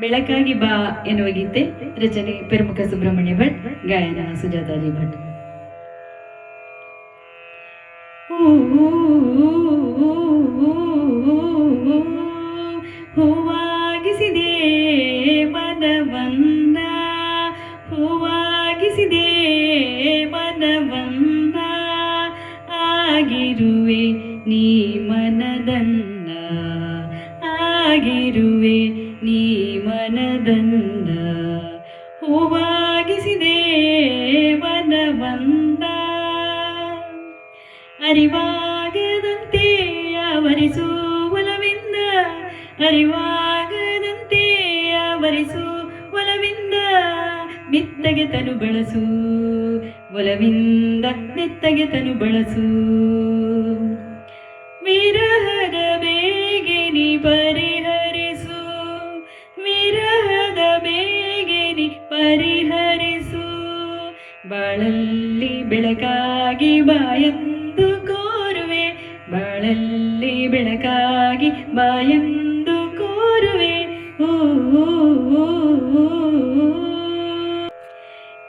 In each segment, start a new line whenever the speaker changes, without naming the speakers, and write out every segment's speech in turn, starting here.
ಬೆಳಕಾಗಿ ಬಾ ಎನ್ನುವ ಗೀತೆ ರಚನೆ ಪ್ರಮುಖ ಸುಬ್ರಹ್ಮಣ್ಯ ಭಟ್, ಗಾಯನ ಸುಜಾತಾಜಿ ಭಟ್. ಹೂವಾಗಿಸಿದೆ ಮನವನ್ನ ಹೂವಾಗಿಸಿದೆ ಮನವನ್ನ ಆಗಿರುವೆ ನೀ ಮನದನ್ನ, ಆಗಿರುವೆ ನೀ ಮನದನ್ನ ಹೂವಾಗಿಸಿದೆ ಮನವನ್ನ ಅರಿವಾಗದಂತೆ ಅವರಿಸು ಒಲವಿಂದ ಅರಿವಾಗದಂತೆ ಅವರಿಸು ಒಲವಿಂದ ಮಿತ್ತಗೆ ತನು ಬಳಸು, ಒಲವಿಂದ ಮಿತ್ತಗೆ ತನು ಬಳಸು. ಬಾಳಲ್ಲಿ ಬೆಳಕಾಗಿ ಬಾಯಂದು ಕೋರುವೆ, ಬಾಳಲ್ಲಿ ಬೆಳಕಾಗಿ ಬಾಯಂದು ಕೋರುವೆ. ಓ.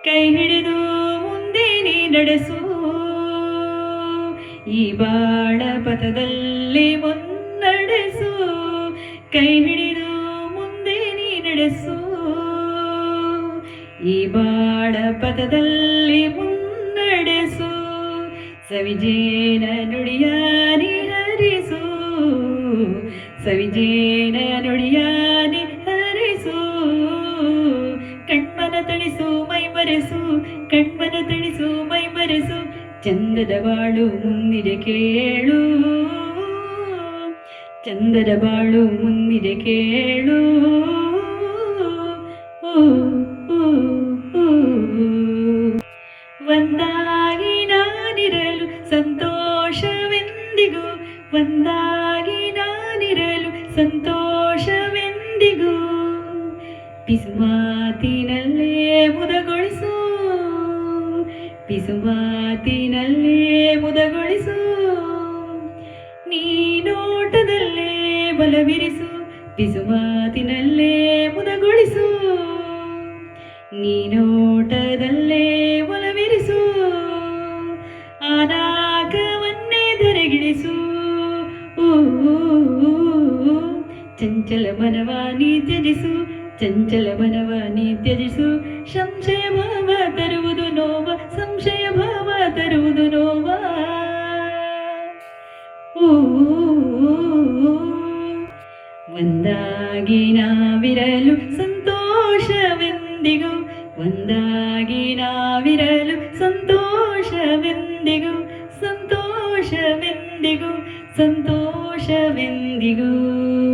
ಕೈ ಹಿಡಿದು ಮುಂದೆ ನೀ ನಡೆಸು. ಈ ಬಾಳ ಪಥದಲ್ಲಿ ಮುನ್ನಡೆಸು. ಕೈ ಹಿಡಿದು ಮುಂದೆ ನೀ ನಡೆಸು. ಈ ಬಾಳ ಪದದಲ್ಲಿ ಮುನ್ನಡೆಸು ಸವಿಜೇನ ನುಡಿಯ ನಿಹರಿಸು ಸವಿಜೇನ ನುಡಿಯ ನಿಹರಿಸು ಕಣ್ಮನ ತಣಿಸು ಮೈ ಮರೆಸು ಕಣ್ಮನ ತಣಿಸು ಮೈ ಮರೆಸು ಚಂದದ ಬಾಳು ಮುಂದಿದೆ ಕೇಳು ಚಂದದ ಬಾಳು ಮುಂದಿದೆ ಕೇಳು ಊ, ಒಂದಾಗಿ ನಾನಿರಲು ಸಂತೋಷವೆಂದಿಗೂ, ಒಂದಾಗಿ ನಾನಿರಲು ಸಂತೋಷವೆಂದಿಗೂ. ಪಿಸುಮಾತಿನಲ್ಲೇ ಮುದಗೊಳಿಸು ಪಿಸುಮಾತಿನಲ್ಲೇ ಮುದಗೊಳಿಸು. ನೀನೋಟದಲ್ಲೇ ಬಲವಿರಿಸು, ಪಿಸುಮಾತಿನಲ್ಲೇ ಮುದಗೊಳಿಸು. ನೀ ಚಂಚಲ ಮನವ ನೀ ತ್ಯಜಿಸು ಚಂಚಲ ಮನವ ನೀ ತ್ಯಜಿಸು ಸಂಶಯ ಭಾವ ತರುವುದು ನೋವ ಸಂಶಯ ಭಾವ ತರುವುದು ನೋವ ಊ, ಊ, ಊ. ಒಂದಾಗಿ ನಾವಿರಲು ಸಂತೋಷವೆಂದಿಗೂ ಒಂದಾಗಿ ನಾವಿರಲು ಸಂತೋಷವೆಂದಿಗೂ ಸಂತೋಷವೆಂದಿಗೂ ಸಂತೋಷವೆಂದಿಗೂ ಊ, ಊ, ಊ.